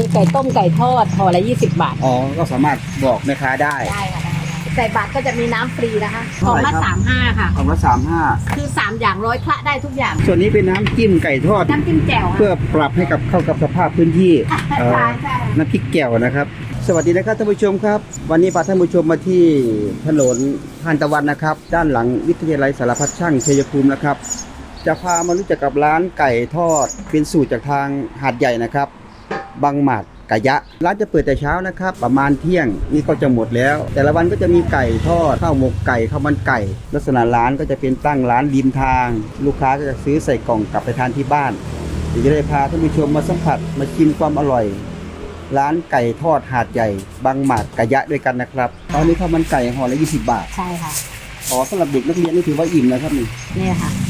มีไก่ต้มไก่ทอดห่อละ20บาท อ๋อ ก็สามารถบอกแม่ค้าได้ ได้ค่ะได้ใส่บาทก็จะมีน้ำฟรีนะคะห่อเท่าไหร่ละครับ สามห้าค่ะ ของละสามห้าคือ3อย่างร้อยคละได้ทุกอย่าง ส่วนนี้เป็นน้ำจิ้มไก่ทอด น้ำจิ้มแจ่วเพื่อปรับให้กับเข้ากับสภาพพื้นที่เอ่อใช่ใช่ น้ำพริกแก้วนะครับ สวัสดีนะครับท่านผู้ชมครับ วันนี้พาท่านผู้ชมมาที่ถนนทานตะวันนะครับ ด้านหลังวิทยาลัยสารพัดช่างชัยภูมินะครับ จะพามารู้จักกับร้านไก่ทอดเป็นสูตรจากทางหาดใหญ่นะครับ บางหมัดกะยะ ร้านจะเปิดแต่เช้านะครับ ประมาณเที่ยงนี่ก็จะหมดแล้ว แต่ละวันก็จะมีไก่ทอดข้าวหมกไก่ข้าวมันไก่ ลักษณะร้านก็จะเป็นตั้งร้านริมทาง ลูกค้าก็จะซื้อใส่กล่องกลับไปทานที่บ้านเดี๋ยวจะได้พาท่านผู้ชมมาสัมผัสมาชิมความอร่อย ร้านไก่ทอดหาดใหญ่ บางหมัดกะยะด้วยกันนะครับ ตอนนี้ข้าวมันไก่ห่อละ20 บาทใช่ค่ะอ๋อสำหรับเด็กนักเรียนนี่ถือว่าอิ่มนะครับนี่ เนี่ยค่ะห่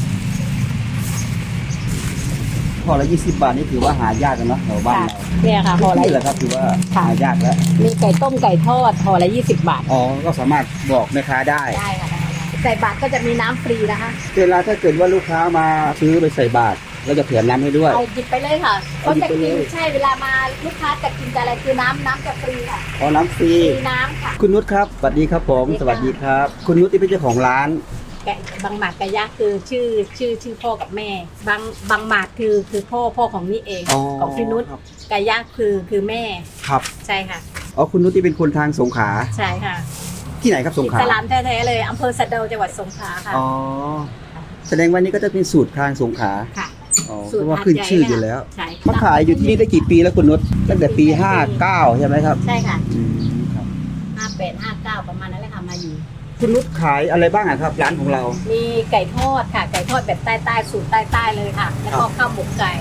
อละ20บาทนี่ถือว่าหายากกันเนาะแถวบ้านเราเนี่ยค่ะห่อละ นี่แหละครับถือว่าค่ะ หายากแล้ว มีไก่ต้มไก่ทอดห่อละ20บาท อ๋อ ก็สามารถบอกแม่ค้าได้ ได้ค่ะได้ใส่บาทก็จะมีน้ำฟรีนะคะเวลาถ้าเกิดว่าลูกค้ามาซื้อไปใส่บาตรเราจะเผื่อน้ำให้ด้วย เอาหยิบไปเลยค่ะเอาเขาหยิบจะไปกิเลนย ใช่เวลามาลูกค้าจะกินแต่อะไรคือน้ำน้ำจะฟรีค่ะอ๋อน้ำฟรี ฟรีน้ำค่ะ คุณนุชครับ สวัสดีครับผม สสวัวัสสดีดีคค่ะรับคุณนุชที่เป็นเจ้าของร้าน แกะบางหมากกะยะคือชื่อชื่อชื่อพ่อกับแม่ บางบางหมากคือคือพ่อพ่อของนี่เองอ๋อของพี่นุชครับ กะยะคือคือแม่ครับใช่ค่ะ อ๋อคุณนุชที่เป็นคนทางสงขลาใช่ค่ะที่ไหนครับสงขลาสลามแท้ๆเลยอำเภอสะเดาจังหวัดสงขลาค่ะ อ๋อแสดงว่านี่ก็จะเป็นสูตรทางสงขลาค่ะ อ๋อสูเพตรราะว่าหาดขึ้นใหญ่ชื่อเนี่ยอยู่แล้วใช่มาขายอยู่ที่นี่ได้กี่ปีแล้วคุณนุชตั้งแต่ปี59ใช่ไหมครับใช่ค่ะอืมครับ ห้าแปดห้าเก้าประมาณนั้นแหละค่ะมาอยู่ คุณนุชขายอะไรบ้างอะครับร้านของเรา มีไก่ทอดค่ะ ไก่ทอดแบบใต้ๆสูตรใต้ๆเลยค่ะ แล้วก็ข้าวหมกไก่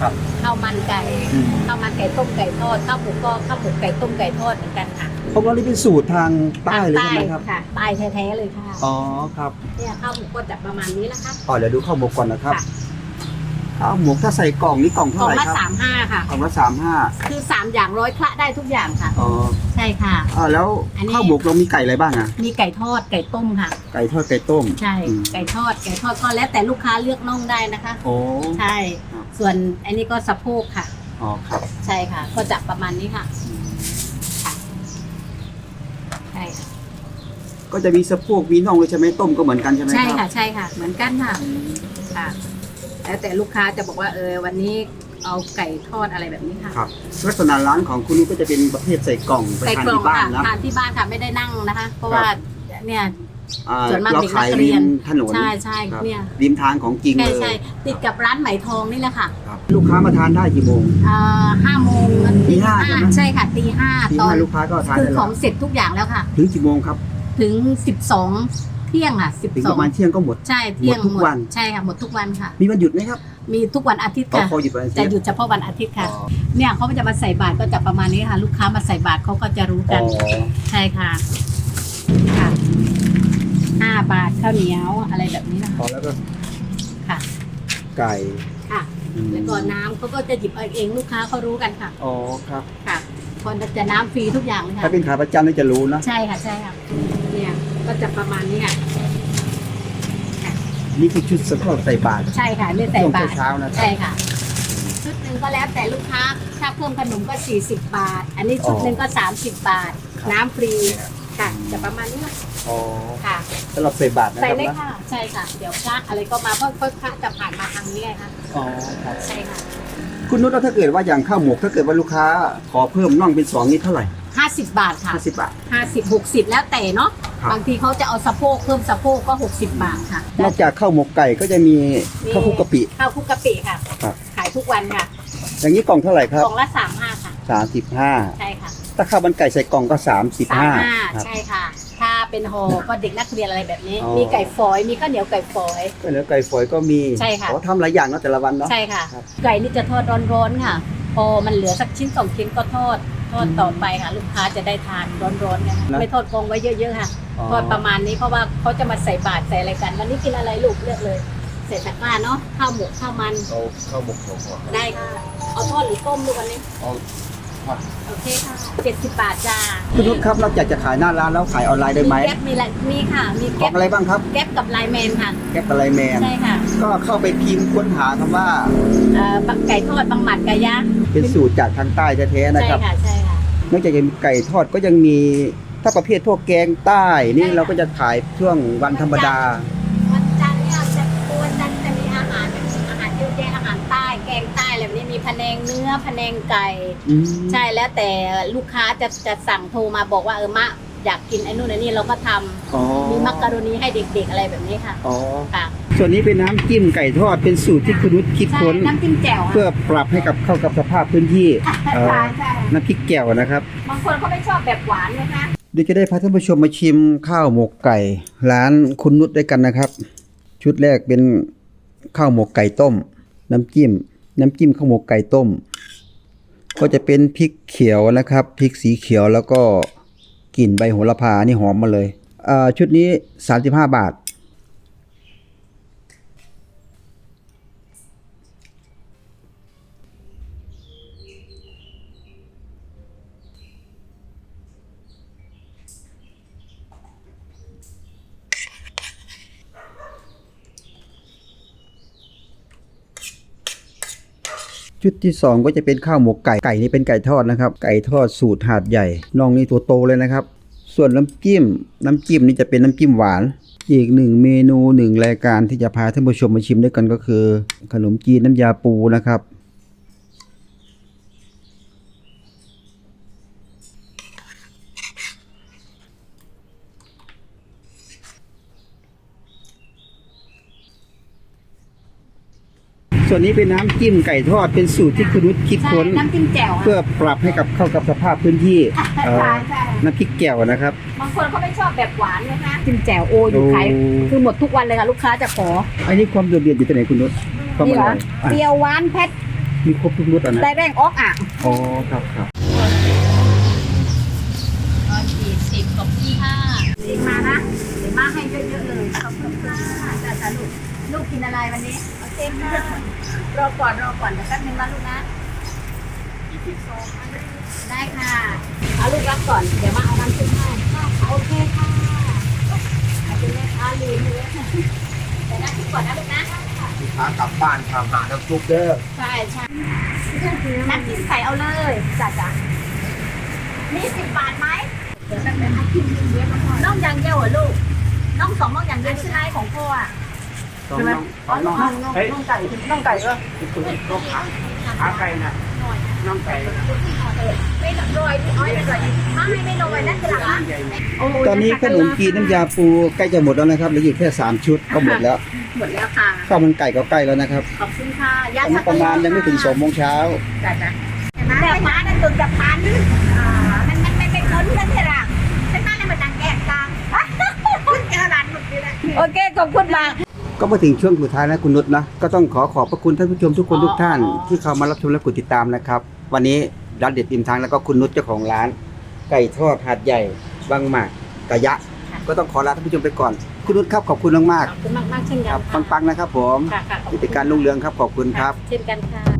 ครับข้าวมันไก่อืม ข้าวมันไก่ต้มไก่ทอดข้าวหมกก็ข้าวหมกไก่ต้มไก่ทอดเหมือนกันค่ะเพราะว่านี่เป็นสูตรทางใต้เลยใช่ไหมครับ ค่ะใต้แท้ๆเลยค่ะอ๋อครับเนี่ยข้าวหมกก็จะประมาณนี้แล้วค่ะอ๋อเดี๋ยวดูข้าวหมกก่อนนะครับ ค่ะ ข้าวหมกถ้าใส่กล่องนี่กล่องกเท่าล่องไหร่ละครับสามห้าค่ะ กล่องละสามห้าคือสามอย่างร้อยคละได้ทุกอย่างค่ะ อ๋อใช่ค่ะ อ่าแล้วอันนี้ ข้าวหมกเรามีไก่อะไรบ้างอะ มีไก่ทอดไก่ต้มค่ะ ไก่ทอดไก่ต้มใช่ อืมไก่ทอดไก่ทอดก็แล้วแต่ลูกค้าเลือกน่องได้นะคะ โอ้ใช่ครับส่วนอันนี้ก็สะโพกค่ะ อ๋อครับใช่ค่ะ ก็จะประมาณนี้ค่ะใช่ค่ะก็จะมีสะโพกมีน่องเลยใช่ไหมต้มก็เหมือนกันใช่ไหมใช่ครัค่ะ ใช่ค่ะ เหมือนกันค่ะ ค่ะ แล้วแต่ลูกค้าจะบอกว่าเออวันนี้เอาไก่ทอดอะไรแบบนี้ค่ะ ครับลักษณะร้านของคุณนุ้ยก็จะเป็นประเภทใส่กล่องไปใส่ทานกล่องที่บ้านค่ะนะ ทานที่บ้านค่ะไม่ได้นั่งนะคะ เพราะครับว่าเนี่ย อ่าส่วนมากเราเด็กขายนักเรีริยนมถนนใช่ใช่ครับเนี่ย ริมทางของจริงใช่เลยใช่ติดกับร้านไหมทองนี่แหละค่ะครับลูกค้ามาทานได้กี่โมงอ่าห้าโมงตีห้าใช่ไหม ใช่ค่ะตีห้าที่ตอนให้ลูกค้าก็ทานคือได้ขแล้อวงเสร็จทุกอย่างแล้วค่ะ ถึงกี่โมงครับ ถึงสิบสองเที่ยงค่ะสิบถึงสปองระมาณเที่ยงก็หมด ใช่เที่ยงหมดทุกวัน ใช่ค่ะหมดทุกวันค่ะ มีวันหยุดไหมครับมีทุกวันอาทิตย์อ๋อค่ะพอหยุดวันอาทิตจะย์ หยุดเฉพาะวันอาทิตย์ค่ะ อ๋อ เนี่ยเขาจะมาใส่บาตรก็จะประมาณนี้ค่ะ ลูกค้ามาใส่บาตรเขาก็จะรู้อ๋กันอใช่ค่ะค่ะห้าบาทข้าวเหนียวอะไรแบบนี้นะคะพอแล้วก็ค่ะ ไก่ค่ะ อืมแล้วก็น้ำเขาก็จะหยิบเอาเองลูกค้าเขารู้กันค่ะ อ๋อครับ ค่ะคนจะน้ำฟรีทุกอย่างเลยถ้าค่ะ เป็นขาประจำนี่จะรู้นะ ใช่ค่ะใช่ค่ะเนี่ย ก็จะประมาณนี้ค่ะนี่คือชุดสำหรับใส่บาตรใช่ค่ะเลือดใส่ช่วงบาทเช้าๆนะครับใช่ค่ะ ชุดหนึ่งก็แล้วแต่ลูกค้า ถ้าเพิ่มขนมก็ 40 บาท อันนี้ชุดหนึ่งก็ 30 บาท น้ำฟรีค่ะ จะประมาณนี้ค่ะอ๋อค่ะสำหรับใส่บาตรนะคใส่รับเลยนะค่ะ ใช่ค่ะ เดี๋ยวพระอะไรก็มาเพราะเพราะพระจะผ่านมาทางนี้ไงคะอ๋อครับใช่ค่ะ คุณนุชแล้วถ้าเกิดว่าอย่างข้าวหมกถ้าเกิดว่าลูกค้าขอเพิ่มน่องเป็นสองนี่เท่าไหร่ 50บาทค่ะห้าสิบบาท50 60แล้วแต่เนาะครับ บางทีเขาจะเอาสะโพกเพิ่มสะโพกก็60บาทค่ะนอกจากข้าวหมกไก่ก็จะมีข้าวคลุกกะปิ ข้าวคลุกกะปิค่ะ ครับ ขายทุกวันค่ะอย่างนี้กล่องเท่าไหร่ครักบล่องละ35ค่ะสามสิบห้าใช่ค่ะถ้าข้าวมันไก่ใส่กล่องก็ สามสิบห้าครับ ใช่ค่ะ ถ้าเป็นห่อก็เด็กนักเรียนอะไรแบบนี้ อ๋อ มีไก่ฝอยมีข้าวเหนียวไก่ฝอย ก็เหลือไก่ฝอยก็มีใช่ค่ะ เขาทำหลายอย่างเนาะแต่ละวันเนาะ ใช่ค่ะ ครับ ไก่นี่จะทอดร้อนๆค่ะ พอมันเหลือสักชิ้นสองชิ้นก็ทอด ทอดต่อไปค่ะ ลูกค้าจะได้ทานร้อนๆกันไม่ทอดกองไว้เยอะๆค่ะทอดประมาณนี้เพราะว่าเขาจะมาใส่บาตรใส่อะไรกัน วันนี้กินอะไรลูกเลือกเลยเสร็จตะกร้าเนาะข้าวหมกข้าวมันเอาข้าวหมกสองห่อครับได้ค่ะเอาทอดหรือต้มลูกวันนี้เอา ผัดโอเคเคค่ะเจ็ดสิบบาทจ้าคุณนุชครับนอกจากจะขายหน้าร้านแล้วขายออนไลน์ได้ไหมแก๊ปมีอะไรมีค่ะ มีขอแก๊งปอะไรบ้างครับ แก๊ปกับไลน์แมนค่ะ แก๊ปอะไรแมน ใช่ค่ะก็เข้าไปพิมพ์ค้นหาคำว่า เอ่อไก่ทอดบางหมัดไก่ย่างเป็นสูตรจากทางใต้แท้ๆนะใช่ครับ ค่ะ ใช่ค่ะ นอกจากจะมีไก่ทอดก็ยังมีถ้าประเภทพวกแกงใต้นี่เราก็จะขายช่วงวันธรรมดา ใต้แกงใต้อะไรแบบนี้มีพะแนงเนื้อพะแนงไก่ อืมใช่แล้วแต่ลูกค้าจะจะสั่งโทรมาบอกว่าเออมะอยากกินไอ้นู่นไอ้นี่เราก็ทำอ๋อมีมักกะโรนีให้เด็กๆอะไรแบบนี้ค่ะอ๋อค่ะส่วนนี้เป็นน้ำจิ้มไก่ทอดเป็นสูตรที่คุณนุชคิดใช่ค้น น้ำจิ้มแจ่วเพื่อปรับให้กับเข้ากับสภาพพื้นที่เอ่อใช่ใช่น้ำพริกแก้วนะครับ บางคนเขาไม่ชอบแบบหวานนะคะ เดี๋ยวจะได้พาท่านผู้ชมมาชิมข้าวหมกไก่ ร้านคุณนุชด้วยกันนะครับ ชุดแรกเป็นข้าวหมกไก่ต้ม น้ำจิ้ม น้ำจิ้มข้าวหมกไก่ต้ม ก็จะเป็นพริกเขียวนะครับพริกสีเขียวแล้วก็กลิ่นใบโหระพานี่หอมมาเลยชุดนี้ 35 บาท ชุดที่สองก็จะเป็นข้าวหมกไก่ไก่นี่เป็นไก่ทอดนะครับ ไก่ทอดสูตรหาดใหญ่น่องนี่ตัวโตเลยนะครับ ส่วนน้ำจิ้ม น้ำจิ้มนี่จะเป็นน้ำจิ้มหวาน อีกหนึ่งเมนูหนึ่งรายการที่จะพาท่านผู้ชมมาชิมด้วยกันก็คือ ขนมจีนน้ำยาปูนะครับ ส่วนนี้เป็นน้ำจิ้มไก่ทอดเป็นสูตรที่คุณนุชคิดใช่ค้น น้ำจิ้มแจ่วเพื่อปรับให้กับเข้ากับสภาพพื้นที่เอ่อใช่ใช่น้ำพริกแก้วนะครับ บางคนเขาไม่ชอบแบบหวานนะคะ จิ้มแจ่วโออยู่ขายโอ้ คือหมดทุกวันเลยค่ะลูกค้าจะขออันนี้ความโดดเด่นอยู่ที่ไหนคุณนุชความนี่อเหรร่ออยอะเปรี้ยวหวานเผ็ดมีครบทุกรสอะนะได้แรงออกอะอ๋อครับครับร้อยสี่สิบกับพี่ห้าเด็กมานะเด็กมาให้เยอะๆเลยขอบคุณค่ะจ้าจ้าลูกลู กกินอะไรวันนี้เอาเต็มค่ะรอก่อนรอก่อนเดี๋ยวแป๊บนึงนะลูกนะได้ค่ะเอาลูกรับก่อนเดี๋ยวมาเอาน้ำซุปให้โอเคค่ะอาจจะแม่ค้าลืมเลยเดี๋ยวน้ำซุปก่อนนะลูกนะลูกค้ากลับบ้านทำหาน้ำซุปเด้อใช่ใช่น้ำจิ้มใส่เอาเลยจ้ะจ้ะมีสิบบาทไหมเดี๋ยวแป๊บนึงให้กินเยอะๆน้องอย่างเดียวเหรอลูกน้องสองน้องอย่างเดียวใช่ไหมของพ่ออะ ต้องน้องต้องน้องน้องน้องน้องไก่น้องไก่เออต้องขาขาไก่นะน้องไก่ไม่โรยพี่อ้อยไปก่อนไม่ไม่โรยนั่นคือหลังนะตอนนี้ขนมจีนน้ำยาปูใกล้จะหมดแล้วนะครับเหลืออยู่แค่สามชุดก็หมดแล้ว หมดแล้วค่ะข้าวมันไก่ก็ใกล้แล้วนะครับ ขอบคุณค่ะตอนนี้ประมาณยังไม่ถึงสองโมงเช้าจ้ะจ้ะแต่ม้านั่นตุนกับพันอ่ามันมันไม่เป็นคนเพื่อนใช่หรอฉันมาเลยมาดังแกะกลางคุณเจอร้านหมดเลยนะโอเคขอบคุณมาก ก็มาถึงช่วงสุดท้ายแล้วคุณนุชนะก็ต้องขอขอบพระคุณท่านผู้ชมทุกคนทุกท่าน ที่เข้ามารับชมและกดติดตามนะครับ วันนี้ร้านเด็ดริมทางแล้วก็คุณนุชเจ้าของร้าน ไก่ทอดหาดใหญ่บางหมากกะยะ ก็ต้องขอลาท่านผู้ชมไปก่อน คุณนุชครับขอบคุณมากขอบคุณมากๆเช่นๆกัคนรับค่ะปังๆนะครับ ผมค่ะค่ะขอบกิคุณจการรุ่งเรืองครับขอบคุณครับ เช่นกันค่ะ